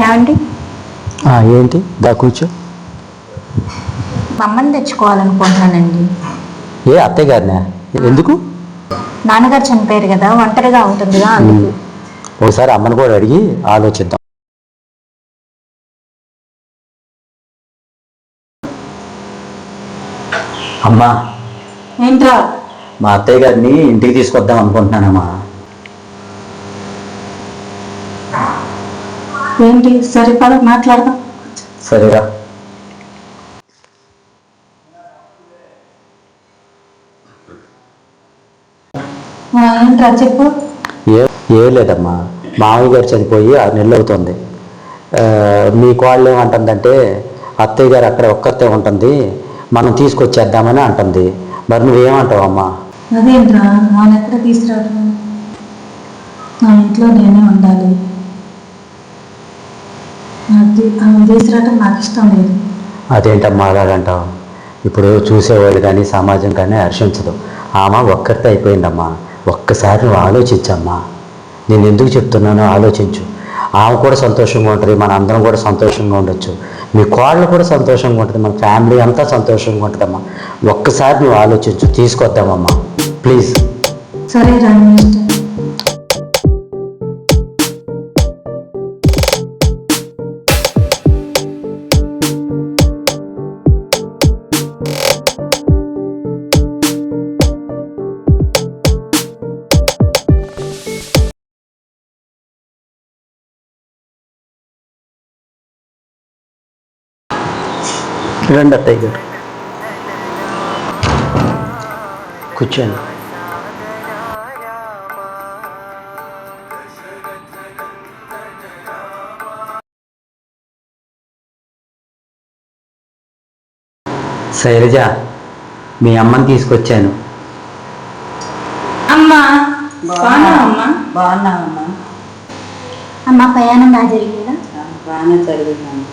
ఏమండి? ఏంటి? దా కూర్చో. అమ్మని తెచ్చుకోవాలనుకుంటున్నానండి. ఏ అత్తయ్య గారినా? ఎందుకు? నాన్నగారు చనిపోయారు కదా ఒంటరిగా ఉంటుందిగా అందుకు. ఒకసారి అమ్మని కూడా అడిగి ఆలోచిద్దాం. అమ్మా. ఏంట్రా? మా అత్తయ్య గారిని ఇంటికి తీసుకొద్దాం అనుకుంటున్నానమ్మా. ఏంటి? సరే పద మాట్లాడదాం. సరేరా. ఏంట్రా చెప్పు. ఏ ఏ లేదమ్మా. మామయ్య గారు చనిపోయి ఆరు నెలలు అవుతుంది. ఆ, మీ కోళ్ళు ఏమంటుందంటే అత్తయ్య గారు అక్కడ ఒక్కతే ఉంటుంది మనం తీసుకొచ్చేద్దామని అంటుంది. మరి నువ్వేమంటావు అమ్మా అదేంట్రా ఆమె ఎక్కడ తీసుకురావడం నా ఇంట్లో నేనే ఉండాలి. తీసుకురావటం నాకు ఇష్టం లేదు. అదేంటమ్మా అలాగంటావు ఇప్పుడు చూసేవాళ్ళు కానీ సమాజం కానీ హర్షించదు. ఆమె ఒక్కరితో అయిపోయిందమ్మా. ఒక్కసారి నువ్వు ఆలోచించమ్మా. నేను ఎందుకు చెప్తున్నానో ఆలోచించు. ఆమె కూడా సంతోషంగా ఉంటుంది మన అందరం కూడా సంతోషంగా ఉండొచ్చు. మీ కోళ్ళు కూడా సంతోషంగా ఉంటుంది మన ఫ్యామిలీ అంతా సంతోషంగా ఉంటుందమ్మా. ఒక్కసారి నువ్వు ఆలోచించు తీసుకొద్దామమ్మా. ప్లీజ్. సరే రండి అత్తయ్య గారు కూర్చోండి. శైలజ మీ అమ్మని తీసుకొచ్చాను. అమ్మా బాగున్నావమ్మా బాగున్నావమ్మా అమ్మా. ప్రయాణం బాగా జరిగిందా? బాగానే చదివినాను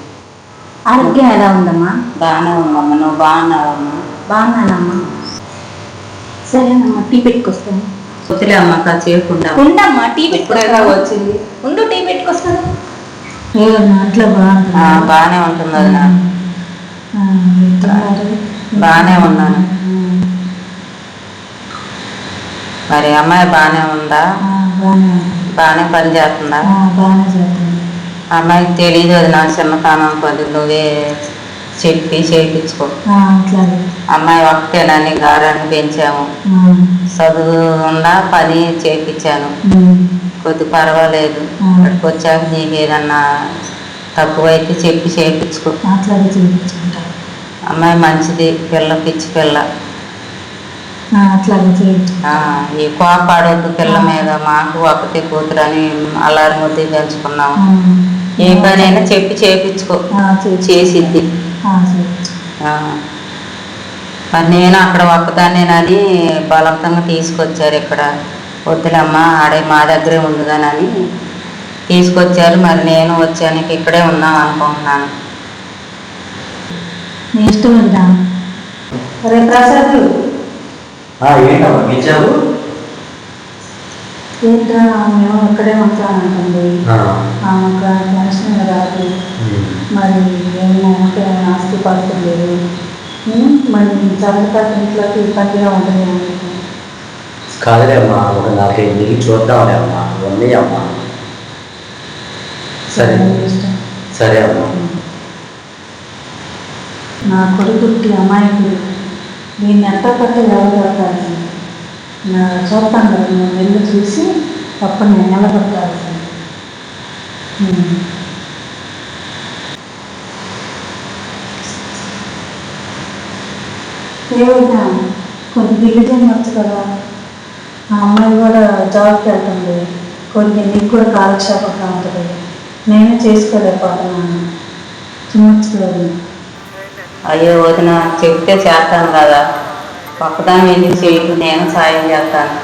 ఆరోగ్యం ఎలా ఉందమ్మా? బాగానే ఉందమ్మా. నువ్వు బాగున్నావమ్మా బాగున్నానమ్మా. సరేనమ్మా టీ పెట్టుకొస్తాను. వదిలే అమ్మ కాసేపు ఉండమ్మా ఉండమ్మా టీ పెట్టుకొస్తాను. వచ్చింది. ఉండు టీ పెట్టుకొస్తాను. లేదమ్మా అట్లా బాగుంటుంది. ఆ, బాగానే ఉంటుంది అది బాగానే ఉన్నాను. మరి అమ్మాయి బాగానే ఉందా? బాగానే పని చేస్తుందా? బాగానే చదువుతుంది అమ్మాయికి తెలియదు అది నా చిన్నతనం కొద్ది నువ్వే చెప్పి చేయించుకో అమ్మాయి ఒక్కటేనని గారాన్ని పెంచాము. చదువు ఉందా పని చేయించాను కొద్ది పర్వాలేదు. ఆ. ఇక్కడికి వచ్చాక నీకు ఏదన్నా తక్కువైతే చెప్పి చేయించుకో అమ్మాయి మంచిది పిల్ల పిచ్చి పిల్ల. ఈ కోపాడొద్దు పిల్ల మీద మాకు ఒకటే కూతురు అని అల్లారి ముద్ది పెంచుకున్నాము ఏ పని అయినా చెప్పి చేయించుకో చేసిద్ది. ఆ. మరి నేను అక్కడ ఒక్కదాన్నేనని బలవంతంగా తీసుకొచ్చారు ఇక్కడ. వద్దులమ్మా ఆడే మా దగ్గరే ఉందిగానని తీసుకొచ్చారు. మరి నేను వచ్చాను ఇక్కడే ఉందాం అనుకుంటున్నాను. ఇష్టం ఉందా రే ప్రసాద్ ఏంటమ్మా ఏంట్రా మేము ఇక్కడే ఉంటానంటుంది. ఆమె ఒక పెన్షన్ రాదు మరి మేము ఆస్తి పడుతుంది లేదు? మరి చదువుతాక ఇంట్లోకి ఇబ్బందిగా అనుకుంటున్నాను. కాదులే అమ్మా ఒక నాలుగైదు నెలలు చూద్దాంలే అమ్మా ఉన్నాయి అమ్మా. సరే. సరే అమ్మా. నా కొడుకుకి అమాయకుడు. దీన్ని ఎట్ట పట్టు నా చూస్తాను కదా నేను వెళ్ళి చూసి అప్పుడు నేను నిలబెట్టాల్సింది ఏమైనా కొంచెం దిల్లు చేయవచ్చు కదా ఆ అమ్మాయి కూడా జాబ్కి వెళ్తుంది. కొంచెం నీకు కూడా కాలక్షేపంగా ఉంటుంది. నేనే చేసుకోలేకపోతున్నాను చిన్నచ్చు కదా అయ్యో వదిన చెప్తే చేస్తాను కదా. ఒక్కదాని ఎందుకు చేయకు నేను సాయం చేస్తాను.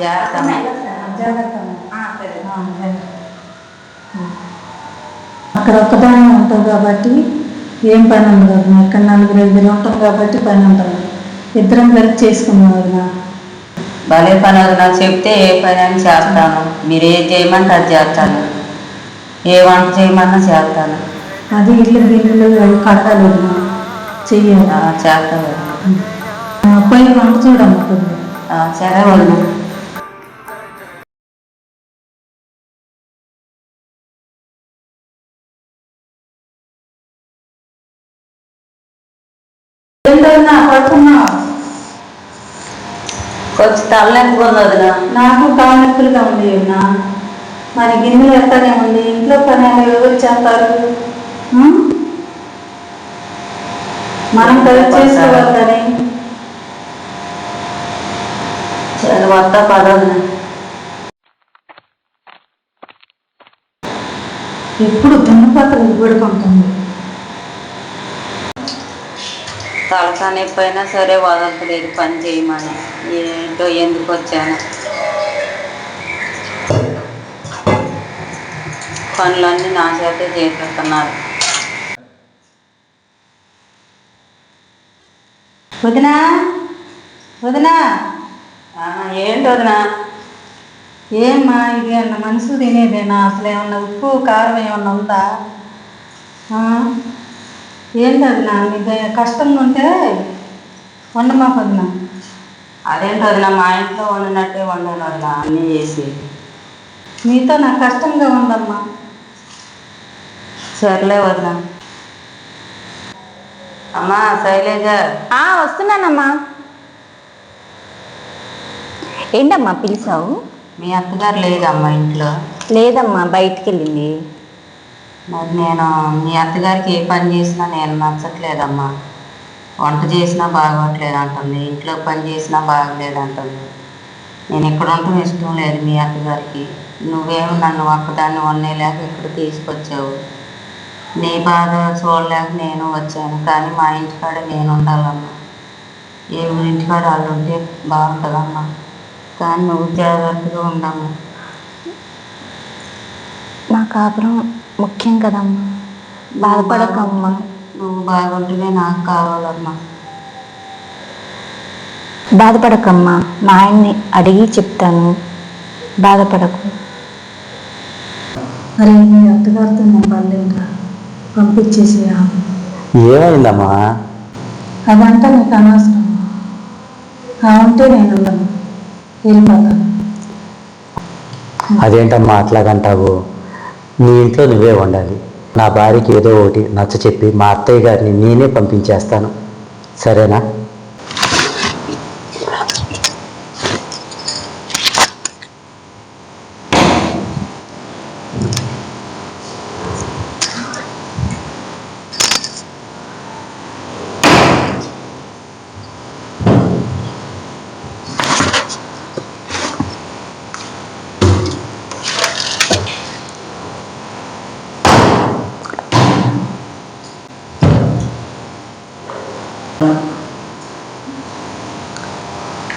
జాగ్రత్త అక్కడ ఒక్కదాన్ని ఉంటావు కాబట్టి ఏం పని ఉండదు. ఇక్కడ నలుగురు ఐదుగురు ఉంటాం కాబట్టి పని ఉండదు. ఇద్దరం కలిసి చేసుకున్నాం భలే పని వదినా చెప్తే ఏ పని అని చేస్తాను. మీరు ఏది చేయమంటే అది చేస్తాను. ఏ వంట చేయమన్నా చేస్తాను. అది ఇల్లు గిల్లు అవి వదినా. చెయ్యాలి పోయి వంట చూడమ్మా సరే ఏంటన్నా కొంచెం తలనొప్పి నాకు కానొప్పులుగా ఉంది మరి గిన్నెలు ఎత్తనే ఉంది. ఇంట్లో పని ఎవరు చేస్తారు? మనం కలిసి చేసుకోవాలి కానీ సరే వస్తా పదవదినా ఎప్పుడు దున్నపాత్రలు పడుకుంటుంది తలకా నొప్పి అయినా సరే వదలట్లేదు పని చేయమని. ఏంటో ఎందుకు వచ్చాను. పనులన్నీ నా చేతే చేసేస్తున్నారు. వదినా? వదినా? ఏంటి వదినా? ఏమ్మా ఇది అన్న మనసు తినేదేనా అసలు ఏమన్నా ఉప్పు కారం ఏమన్నా ఉందా? ఏంటి వదినా? నీకు కష్టంగా ఉంటే వండమా వదినా. అదేంటి వదినా? మా ఇంట్లో వండినట్టే వండాను వదినా అన్నీ చేసి. నీతో నాకు కష్టంగా ఉందమ్మా. సర్లే వదినా. అమ్మా శైలేజ. ఆ, వస్తున్నానమ్మా. ఏంటమ్మా పిలిచావు? మీ అత్తగారు లేదమ్మా ఇంట్లో. లేదమ్మా బయటికి వెళ్ళింది మరి నేను మీ అత్తగారికి ఏ పని చేసినా నేను నచ్చట్లేదమ్మా. వంట చేసినా బాగోట్లేదు అంటుంది. ఇంట్లో పని చేసినా బాగలేదు అంటుంది. నేను ఇక్కడ ఉండటం ఇష్టం లేదు మీ అత్తగారికి. నువ్వేమో నన్ను ఒక్కదాన్ని వండలేక ఇక్కడ తీసుకొచ్చావు. నీ బాధ చూడలేక నేను వచ్చాను కానీ మా ఇంటికాడ నేను ఉండాలమ్మా ఏ ఇంటికాడ వాళ్ళు ఉంటే బాగుంటుందమ్మా కానీ నువ్వు జాగ్రత్తగా ఉండమ్మా నా కాపురం ముఖ్యం కదమ్మా. బాధపడకమ్మా. నువ్వు బాగుంటేనే నాకు కావాలమ్మా బాధపడకమ్మా. మా ఆయన్ని అడిగి చెప్తాను. బాధపడకు. మరి మీ అత్తగారితో నా పర్లేదురా పంపించేసి ఏమైందమ్మా? అదంతా నీకు అనవసరం. ఆ ఉంటే నేను ఉండను వెళ్ళిపోతాను. అదేంటమ్మా అట్లాగంటావు? నీ ఇంట్లో నువ్వే ఉండాలి. నా భార్యకి ఏదో ఒకటి నచ్చ చెప్పి మా అత్తయ్య గారిని నేనే పంపించేస్తాను. సరేనా?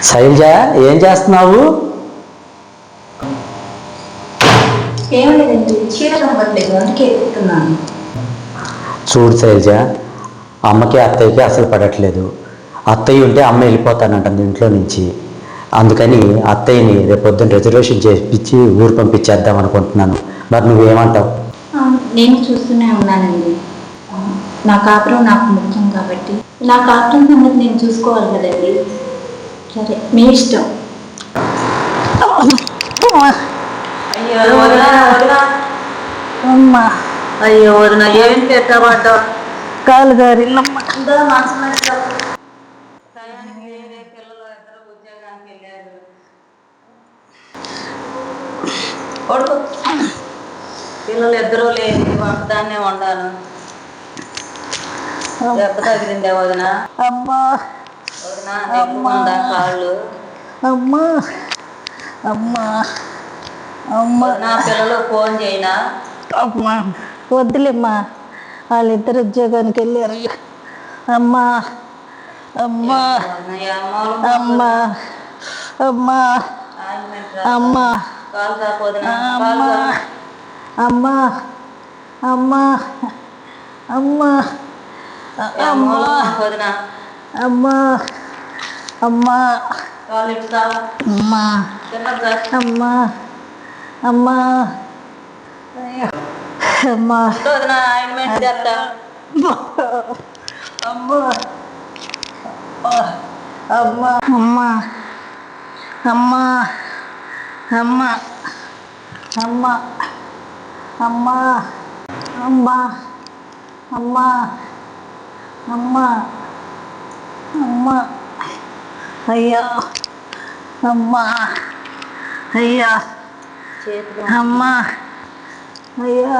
శైలజ ఏం చేస్తున్నావు? చూడు శైలజ అమ్మకి అత్తయ్యకి అసలు పడట్లేదు. అత్తయ్య ఉంటే అమ్మ వెళ్ళిపోతానంటుంది ఇంట్లో నుంచి. అందుకని అత్తయ్యని రేపు పొద్దున్న రిజర్వేషన్ చేయించి ఊరు పంపించేద్దాం అనుకుంటున్నాను. మరి నువ్వేమంటావు? నేను చూస్తూనే ఉన్నానండి. నా కాపురం నాకు ముఖ్యం కాబట్టి. నా కాపురం సంగతి నేను చూసుకోవాలి కదండి. సరే మీ ఇష్టం అయ్యో వదినా వదినా అమ్మా అయ్యో వదిన ఏంటి ఎట్టబడ్డావు కాలు గారి టయానికి వేరే పిల్లలు ఇద్దరు ఉద్యోగానికి వెళ్ళారు కొడుకు పిల్లలు ఇద్దరు లేదు ఒక్కదాన్నే వండాను దెబ్బ తగిలిందే వదిన అమ్మా ఉందా కాళ్ళు? అమ్మా. అమ్మా. అమ్మా. వదిన పిల్లలు ఫోన్ చేయనా? అమ్మా. వద్దులేమ్మా. వాళ్ళిద్దరు ఉద్యోగానికి వెళ్ళారు. అమ్మా. అమ్మా. అమ్మా. అమ్మా. అమ్మా. అమ్మా. అమ్మా. అమ్మా. అమ్మా? అమ్మా. అమ్మా. అమ్మా కిందకు రా. అమ్మా అమ్మా అయ్యో. అమ్మా ఉండు వదినా, ఆయింట్మెంట్ చేస్తా. అమ్మా అమ్మా అమ్మా అమ్మా అమ్మా అమ్మా అమ్మా అమ్మా అమ్మా అమ్మా అమ్మా అయ్యా అమ్మా అయ్యా చేతిలో అమ్మా అయ్యా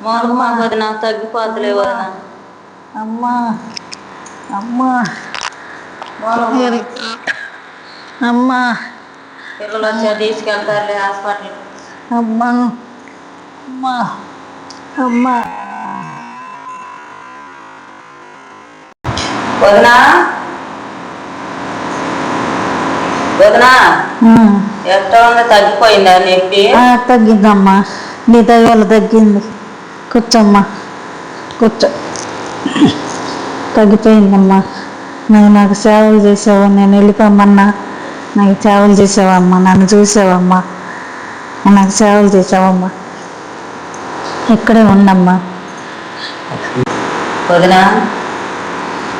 మూలకు మాకు వదినా, తగ్గిపోతులే వదినా. అమ్మా అమ్మా మూలకు మరి అమ్మా పిల్లలు వచ్చా తీసుకెళ్తారులే హాస్పిటల్ అమ్మా అమ్మా అమ్మా వదినా వదినా. ఎట్లా ఉంది? తగ్గిపోయిందా నొప్పి? తగ్గిందమ్మా. నీ దయ వల్ల తగ్గింది. కూర్చోమ్మా. కూర్చో. తగ్గిపోయిందమ్మా. నువ్వు నాకు సేవలు చేసావు. నేను వెళ్ళిపోమన్నా. నాకు సేవలు చేసావమ్మా. నన్ను చూసావమ్మా. నాకు సేవలు చేసావమ్మా. ఇక్కడే ఉండమ్మా వదినా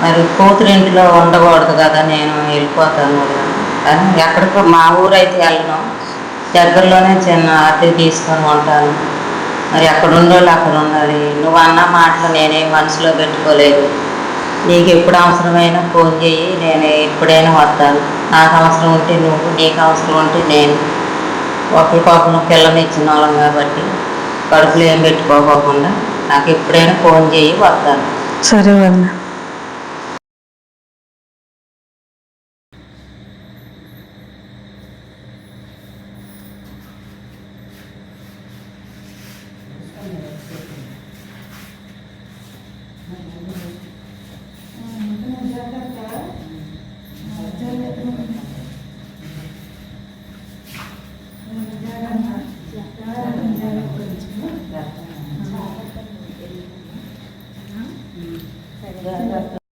మరి కూతురు ఇంటిలో ఉండకూడదు కదా. నేను వెళ్ళిపోతాను వదినా. ఎక్కడికో మా ఊరు అయితే వెళ్ళను. దగ్గరలోనే చిన్న అద్దె తీసుకొని ఉంటాను. మరి ఎక్కడుండో ఉండోళ్ళు అక్కడ ఉన్నది నువ్వు అన్న మాటలు నేనేం మనసులో పెట్టుకోలేదు. నీకు ఎప్పుడు అవసరమైనా ఫోన్ చేయి నేను ఎప్పుడైనా వస్తాను. నాకు అవసరం ఉంటే నువ్వు నీకు అవసరం ఉంటే నేను. ఒకరికొకరు పిల్లని ఇచ్చిన వాళ్ళం కాబట్టి కడుపులో ఏం పెట్టుకోకుండా నాకు ఎప్పుడైనా ఫోన్ చేయి వస్తాను. సరే వదిన. 对对